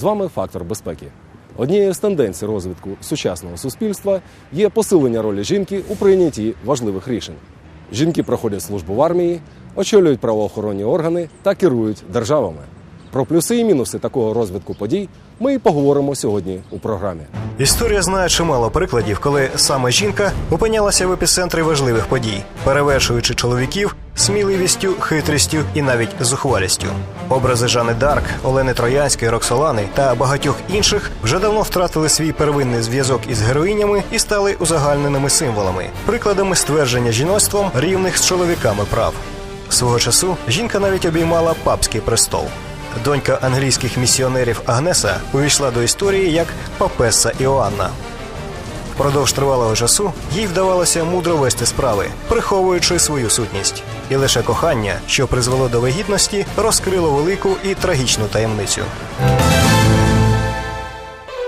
З вами Фактор безпеки. Однією з тенденцій розвитку сучасного суспільства є посилення ролі жінки у прийнятті важливих рішень. Жінки проходять службу в армії, очолюють правоохоронні органи та керують державами. Про плюси і мінуси такого розвитку подій ми і поговоримо сьогодні у програмі. Історія знає чимало прикладів, коли саме жінка опинялася в епіцентрі важливих подій, перевершуючи чоловіків сміливістю, хитрістю і навіть зухвалістю. Образи Жани Дарк, Олени Троянської, Роксолани та багатьох інших вже давно втратили свій первинний зв'язок із героїнями і стали узагальненими символами, прикладами ствердження жіноцтвом рівних з чоловіками прав. Свого часу жінка навіть обіймала папський престол. Донька англійських місіонерів Агнеса увійшла до історії як папеса Іоанна. Впродовж тривалого часу їй вдавалося мудро вести справи, приховуючи свою сутність. І лише кохання, що призвело до вагітності, розкрило велику і трагічну таємницю.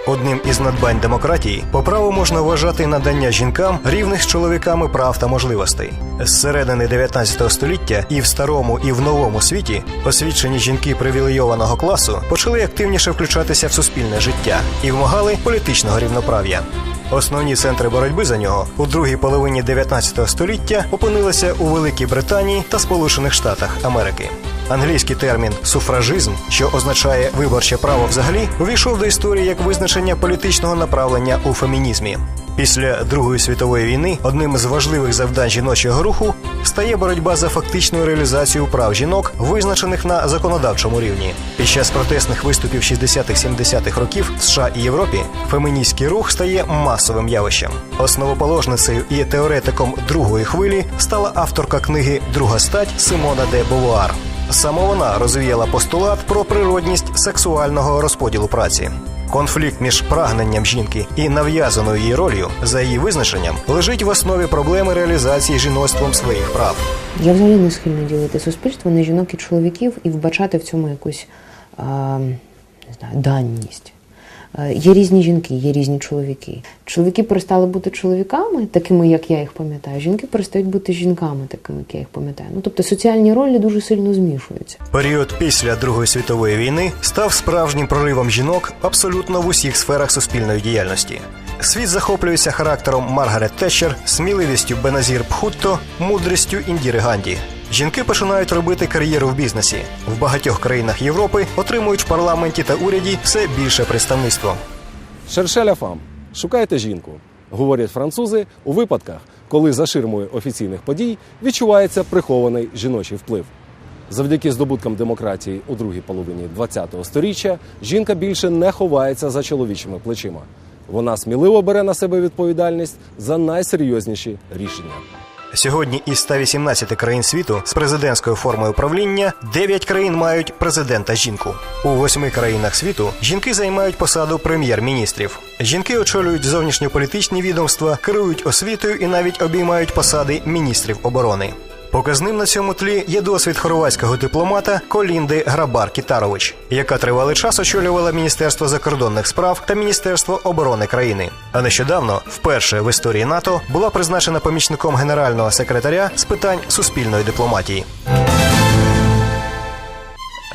Одним із надбань демократії по праву можна вважати надання жінкам рівних з чоловіками прав та можливостей. З середини 19 століття і в старому, і в новому світі освічені жінки привілейованого класу почали активніше включатися в суспільне життя і вимагали політичного рівноправ'я. Основні центри боротьби за нього у другій половині 19 століття опинилися у Великій Британії та Сполучених Штатах Америки. Англійський термін суфражизм, що означає виборче право взагалі, увійшов до історії як визначення політичного направлення у фемінізмі. Після Другої світової війни одним з важливих завдань жіночого руху стає боротьба за фактичну реалізацію прав жінок, визначених на законодавчому рівні. Під час протестних виступів 60-70-х років в США і Європі феміністський рух стає масовим явищем. Основоположницею і теоретиком другої хвилі стала авторка книги Друга стать Симона де Бовуар. Саме вона розвіяла постулат про природність сексуального розподілу праці. Конфлікт між прагненням жінки і нав'язаною її ролью за її визначенням лежить в основі проблеми реалізації жіноцтвом своїх прав. Я взагалі не схильна ділити суспільство на жінок і чоловіків і вбачати в цьому якусь а, не знаю, данність. Е, Є різні жінки, є різні чоловіки. Чоловіки перестали бути чоловіками, такими, як я їх пам'ятаю. Жінки перестають бути жінками, такими, як я їх пам'ятаю. Ну тобто соціальні ролі дуже сильно змішуються. Період після Другої світової війни став справжнім проривом жінок абсолютно в усіх сферах суспільної діяльності. Світ захоплюється характером Маргарет Тетчер, сміливістю Беназір Пхутто, мудрістю Індіри Ганді. Жінки починають робити кар'єру в бізнесі. В багатьох країнах Європи отримують в парламенті та уряді все більше представництво. Шершеля фам. Шукайте жінку. Говорять французи у випадках, коли за ширмою офіційних подій відчувається прихований жіночий вплив. Завдяки здобуткам демократії у другій половині ХХ століття жінка більше не ховається за чоловічими плечима. Вона сміливо бере на себе відповідальність за найсерйозніші рішення. Сьогодні із 118 країн світу з президентською формою правління 9 країн мають президента жінку. У восьми країнах світу жінки займають посаду прем'єр-міністрів. Жінки очолюють зовнішньополітичні відомства, керують освітою і навіть обіймають посади міністрів оборони. Показним на цьому тлі є досвід хорватського дипломата Колінди Грабар-Кітарович, яка тривалий час очолювала Міністерство закордонних справ та Міністерство оборони країни. А нещодавно, вперше в історії НАТО, була призначена помічником генерального секретаря з питань суспільної дипломатії.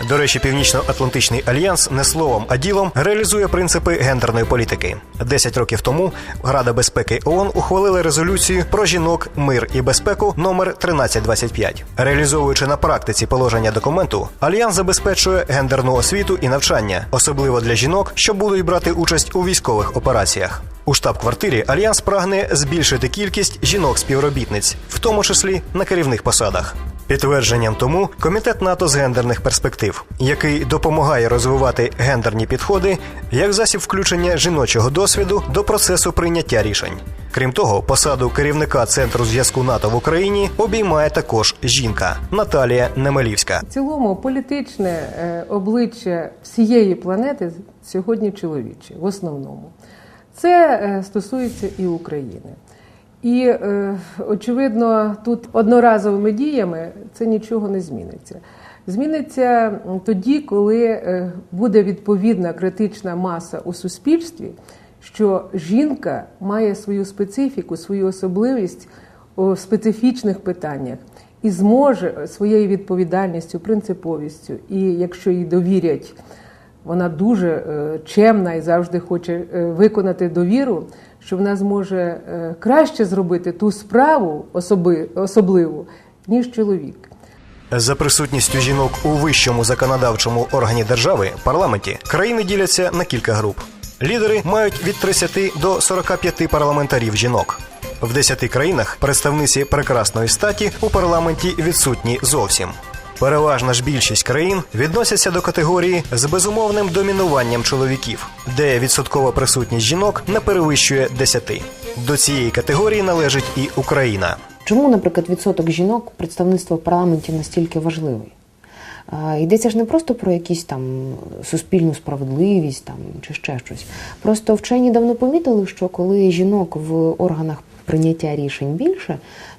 До речі, Північно-Атлантичний альянс не словом, а ділом реалізує принципи гендерної політики. Десять років тому Рада безпеки ООН ухвалила резолюцію про жінок, мир і безпеку номер 1325. Реалізовуючи на практиці положення документу, альянс забезпечує гендерну освіту і навчання, особливо для жінок, що будуть брати участь у військових операціях. У штаб-квартирі альянс прагне збільшити кількість жінок-співробітниць, в тому числі на керівних посадах. Підтвердженням тому комітет НАТО з гендерних перспектив, який допомагає розвивати гендерні підходи як засіб включення жіночого досвіду до процесу прийняття рішень. Крім того, посаду керівника центру зв'язку НАТО в Україні обіймає також жінка Наталія Немелівська. В цілому політичне е, обличчя всієї планети сьогодні чоловіче, в основному. Це е, стосується і України. І, е, очевидно, тут одноразовими діями це нічого не зміниться. Зміниться тоді, коли е, буде відповідна критична маса у суспільстві, що жінка має свою специфіку, свою особливість у специфічних питаннях і зможе своєю відповідальністю, принциповістю, і якщо їй довірять вона дуже е, чемна і завжди хоче е, виконати довіру, що вона зможе е, краще зробити ту справу особи, особливу, ніж чоловік. За присутністю жінок у вищому законодавчому органі держави парламенті країни діляться на кілька груп. Лідери мають від 30 до 45 парламентарів жінок. В 10 країнах представниці прекрасної статі у парламенті відсутні зовсім. Переважна ж більшість країн відносяться до категорії з безумовним домінуванням чоловіків, де відсоткова присутність жінок не перевищує 10. До цієї категорії належить і Україна. Чому, наприклад, відсоток жінок представництва в парламенті настільки важливий? Йдеться ж не просто про якісь там суспільну справедливість там, чи ще щось. Просто вчені давно помітили, що коли жінок в органах прийняття рішень більше,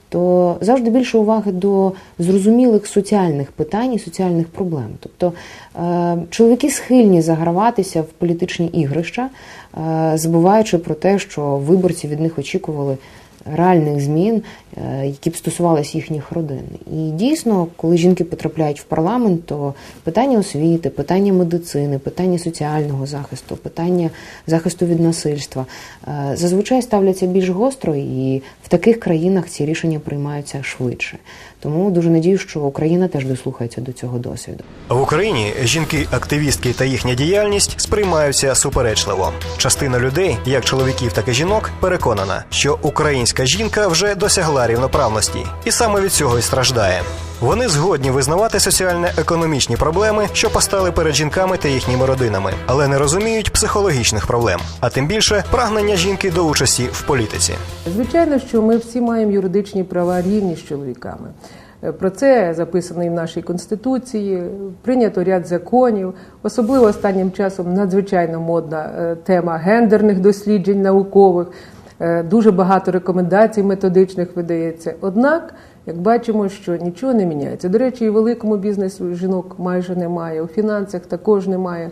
то завжди більше уваги до зрозумілих соціальних питань і соціальних проблем. Тобто е, чоловіки схильні заграватися в політичні ігрища, е, забуваючи про те, що виборці від них очікували реальних змін, які б стосувалися їхніх родин. І дійсно, коли жінки потрапляють в парламент, то питання освіти, питання медицини, питання соціального захисту, питання захисту від насильства е, зазвичай ставляться більш гостро, і в таких країнах ці рішення приймаються швидше. Тому дуже надію, що Україна теж дослухається до цього досвіду. В Україні жінки-активістки та їхня діяльність сприймаються суперечливо. Частина людей, як чоловіків, так і жінок, переконана, що українська жінка вже досягла рівноправності, і саме від цього і страждає. Вони згодні визнавати соціально-економічні проблеми, що постали перед жінками та їхніми родинами, але не розуміють психологічних проблем, а тим більше прагнення жінки до участі в політиці. Звичайно, що ми всі маємо юридичні права рівні з чоловіками. Е, Про це записано і в нашій конституції. Прийнято ряд законів. Особливо останнім часом надзвичайно модна е, тема гендерних досліджень наукових. Е, Дуже багато рекомендацій методичних видається. Однак, як бачимо, що нічого не міняється. До речі, і великому бізнесу жінок майже немає, у фінансах також немає.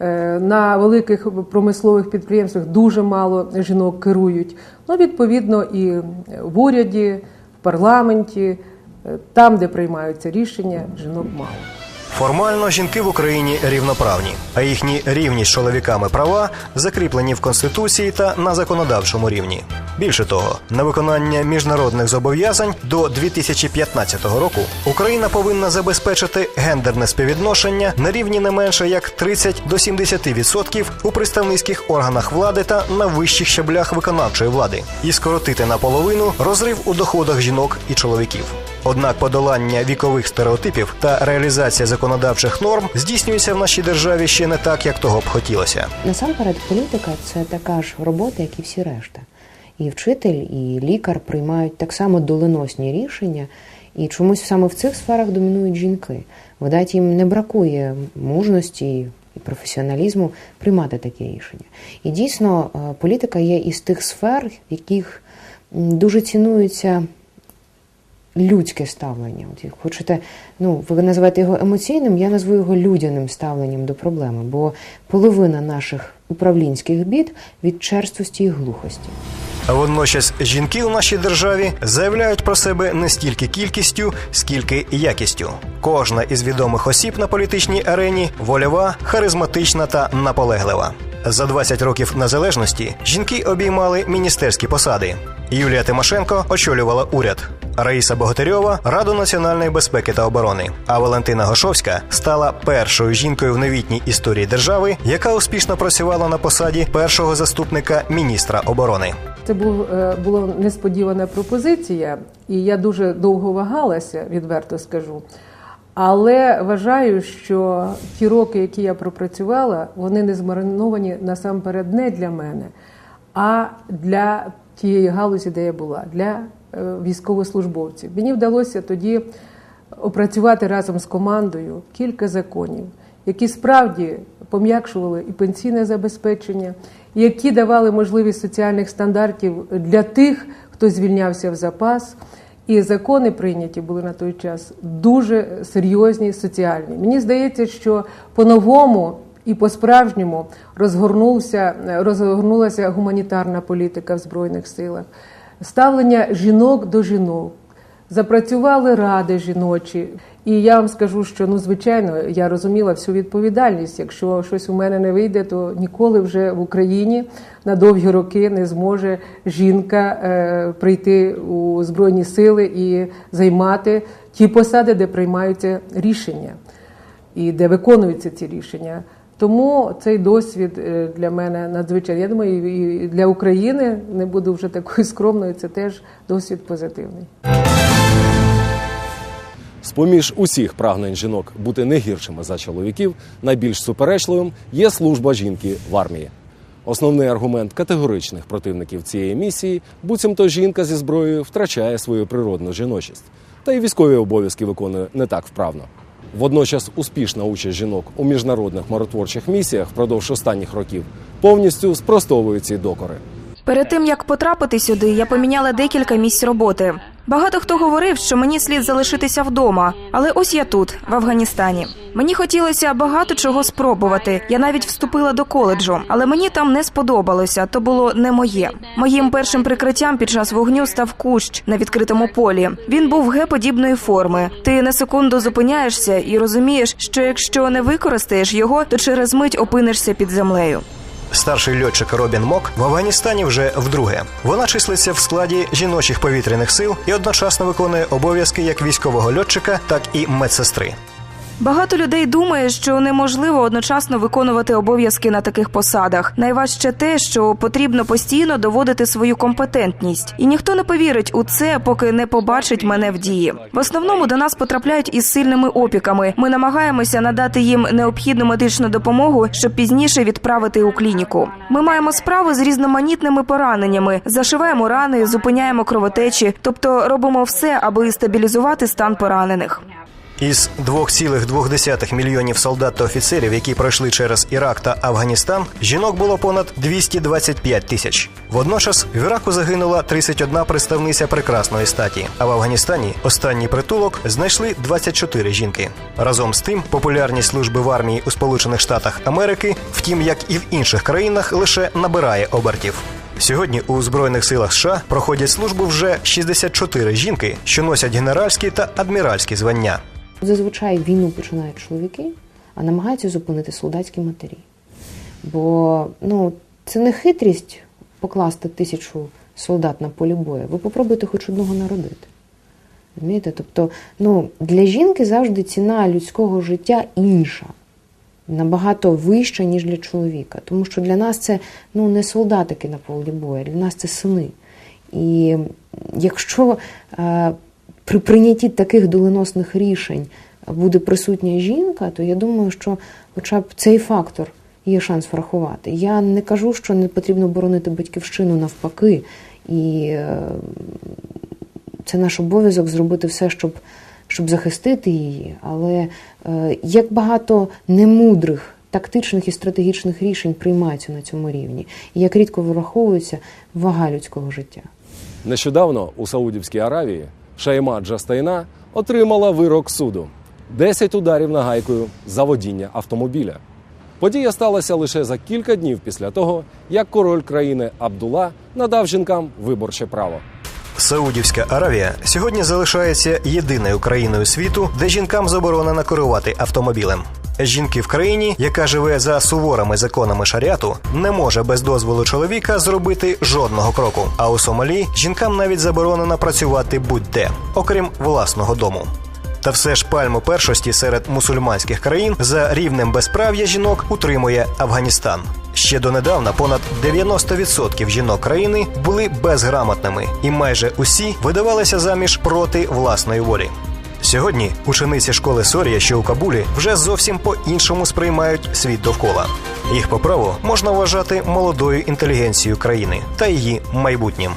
Е, На великих промислових підприємствах дуже мало жінок керують. Ну, відповідно, і в уряді, в парламенті, е, там, де приймаються рішення, жінок мало. Формально жінки в Україні рівноправні, а їхні рівні з чоловіками права закріплені в конституції та на законодавчому рівні. Більше того, на виконання міжнародних зобов'язань до 2015 року Україна повинна забезпечити гендерне співвідношення на рівні не менше як 30 до 70% у представницьких органах влади та на вищих щаблях виконавчої влади, і скоротити наполовину розрив у доходах жінок і чоловіків. Однак подолання вікових стереотипів та реалізація законодавчих норм здійснюється в нашій державі ще не так, як того б хотілося. Насамперед, політика це така ж робота, як і всі решта. І вчитель, і лікар приймають так само доленосні рішення, і чомусь саме в цих сферах домінують жінки. Видать, їм не бракує мужності і професіоналізму приймати такі рішення. І дійсно, е, політика є із тих сфер, в яких дуже цінується людське ставлення. От хочете, ну ви називаєте його емоційним, я назву його людяним ставленням до проблеми, бо половина наших управлінських бід від черствості і глухості. Водночас жінки у нашій державі заявляють про себе не стільки кількістю, скільки якістю. Кожна із відомих осіб на політичній арені вольова, харизматична та наполеглива. За 20 років незалежності жінки обіймали міністерські посади. Юлія Тимошенко очолювала уряд. Раїса Богатирьова Раду національної безпеки та оборони. А Валентина Гошовська стала першою жінкою в новітній історії держави, яка успішно працювала на посаді першого заступника міністра оборони. Це був, е, була несподівана пропозиція, і я дуже довго вагалася, відверто скажу. Але вважаю, що ті роки, які я пропрацювала, вони не змарновані насамперед не для мене, а для тієї галузі, де я була, для е, військовослужбовців. Мені вдалося тоді опрацювати разом з командою кілька законів, які справді пом'якшували і пенсійне забезпечення, які давали можливість соціальних стандартів для тих, хто звільнявся в запас. І закони прийняті були на той час дуже серйозні, соціальні. Мені здається, що по-новому і по-справжньому розгорнувся, розгорнулася гуманітарна політика в Збройних силах, ставлення жінок до жінок, запрацювали ради жіночі. І я вам скажу, що ну звичайно я розуміла всю відповідальність. Якщо щось у мене не вийде, то ніколи вже в Україні на довгі роки не зможе жінка е, прийти у збройні сили і займати ті посади, де приймаються рішення і де виконуються ці рішення. Тому цей досвід е, для мене надзвичайний. Я думаю, і для України не буду вже такою скромною. Це теж досвід позитивний. З-поміж усіх прагнень жінок бути не гіршими за чоловіків, найбільш суперечливим є служба жінки в армії. Основний аргумент категоричних противників цієї місії буцімто жінка зі зброєю втрачає свою природну жіночість, та й військові обов'язки виконує не так вправно. Водночас успішна участь жінок у міжнародних миротворчих місіях впродовж останніх років повністю спростовує ці докори. Перед тим як потрапити сюди, я поміняла декілька місць роботи. Багато хто говорив, що мені слід залишитися вдома, але ось я тут, в Афганістані. Мені хотілося багато чого спробувати. Я навіть вступила до коледжу, але мені там не сподобалося. То було не моє. Моїм першим прикриттям під час вогню став кущ на відкритому полі. Він був ге-подібної форми. Ти на секунду зупиняєшся і розумієш, що якщо не використаєш його, то через мить опинишся під землею. Старший льотчик Робін Мок в Афганістані вже вдруге. Вона числиться в складі жіночих повітряних сил і одночасно виконує обов'язки як військового льотчика, так і медсестри. Багато людей думає, що неможливо одночасно виконувати обов'язки на таких посадах. Найважче те, що потрібно постійно доводити свою компетентність, і ніхто не повірить у це, поки не побачить мене в дії. В основному до нас потрапляють із сильними опіками. Ми намагаємося надати їм необхідну медичну допомогу, щоб пізніше відправити у клініку. Ми маємо справу з різноманітними пораненнями, зашиваємо рани, зупиняємо кровотечі, тобто робимо все, аби стабілізувати стан поранених. Із 2,2 мільйонів солдат та офіцерів, які пройшли через Ірак та Афганістан, жінок було понад 225 тисяч. Водночас в Іраку загинула 31 представниця прекрасної статі, а в Афганістані останній притулок знайшли 24 жінки. Разом з тим, популярність служби в армії у Сполучених Штатах Америки, втім, як і в інших країнах, лише набирає обертів. Сьогодні у збройних силах США проходять службу вже 64 жінки, що носять генеральські та адміральські звання. Зазвичай війну починають чоловіки, а намагаються зупинити солдатські матері. Бо ну, це не хитрість покласти тисячу солдат на полі бою. Ви попробуйте хоч одного народити. Розумієте? Тобто, ну, для жінки завжди ціна людського життя інша, набагато вища, ніж для чоловіка. Тому що для нас це ну, не солдатики на полі бою, для нас це сини. І якщо е, при прийнятті таких доленосних рішень буде присутня жінка, то я думаю, що хоча б цей фактор є шанс врахувати. Я не кажу, що не потрібно боронити батьківщину навпаки, і е, це наш обов'язок зробити все, щоб, щоб захистити її. Але е, як багато немудрих. Тактичних і стратегічних рішень приймаються на цьому рівні, і як рідко враховується вага людського життя. Нещодавно у Саудівській Аравії Шайма Джастайна отримала вирок суду 10 ударів нагайкою за водіння автомобіля. Подія сталася лише за кілька днів після того, як король країни Абдула надав жінкам виборче право. Саудівська Аравія сьогодні залишається єдиною країною світу, де жінкам заборонено керувати автомобілем. Жінки в країні, яка живе за суворими законами шаріату, не може без дозволу чоловіка зробити жодного кроку. А у Сомалі жінкам навіть заборонено працювати будь-де, окрім власного дому. Та все ж пальму першості серед мусульманських країн за рівнем безправ'я жінок утримує Афганістан. Ще донедавна понад 90% жінок країни були безграмотними, і майже усі видавалися заміж проти власної волі. Сьогодні учениці школи Сорія, що у Кабулі, вже зовсім по-іншому сприймають світ довкола. Їх по праву можна вважати молодою інтелігенцією країни та її майбутнім.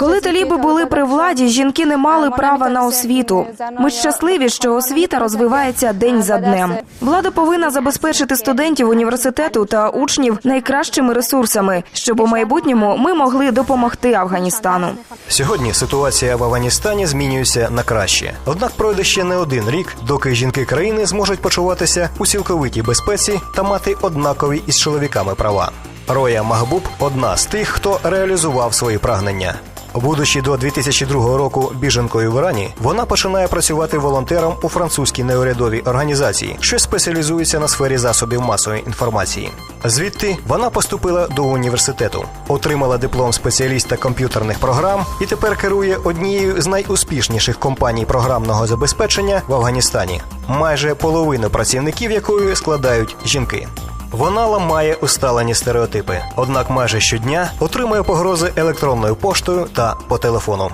Коли таліби були при владі, жінки не мали права на освіту. Ми щасливі, що освіта розвивається день за днем. Влада повинна забезпечити студентів університету та учнів найкращими ресурсами, щоб у майбутньому ми могли допомогти Афганістану. Сьогодні ситуація в Афганістані змінюється на краще. Однак пройде ще не один рік, доки жінки країни зможуть почуватися у цілковитій безпеці та мати однакові із чоловіками права. Роя Магбуб одна з тих, хто реалізував свої прагнення. Будучи до 2002 року біженкою в Ірані, вона починає працювати волонтером у французькій неурядовій організації, що спеціалізується на сфері засобів масової інформації. Звідти вона поступила до університету, отримала диплом спеціаліста комп'ютерних програм і тепер керує однією з найуспішніших компаній програмного забезпечення в Афганістані, майже половину працівників якої складають жінки. Вона ламає усталені стереотипи, однак майже щодня отримує погрози електронною поштою та по телефону.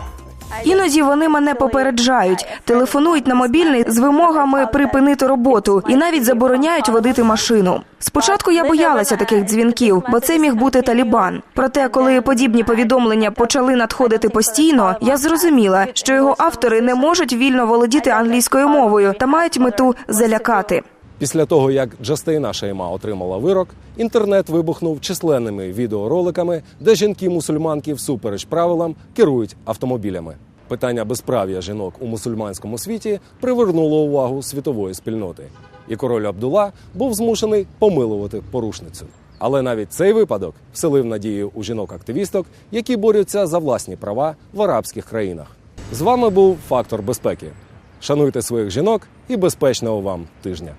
Іноді вони мене попереджають, телефонують на мобільний з вимогами припинити роботу і навіть забороняють водити машину. Спочатку я боялася таких дзвінків, бо це міг бути Талібан. Проте, коли подібні повідомлення почали надходити постійно, я зрозуміла, що його автори не можуть вільно володіти англійською мовою та мають мету залякати. Після того, як Джастейна Шейма отримала вирок, інтернет вибухнув численними відеороликами, де жінки-мусульманки всупереч правилам керують автомобілями. Питання безправ'я жінок у мусульманському світі привернуло увагу світової спільноти, і король Абдула був змушений помилувати порушницю. Але навіть цей випадок вселив надію у жінок-активісток, які борються за власні права в арабських країнах. З вами був фактор безпеки. Шануйте своїх жінок і безпечного вам тижня.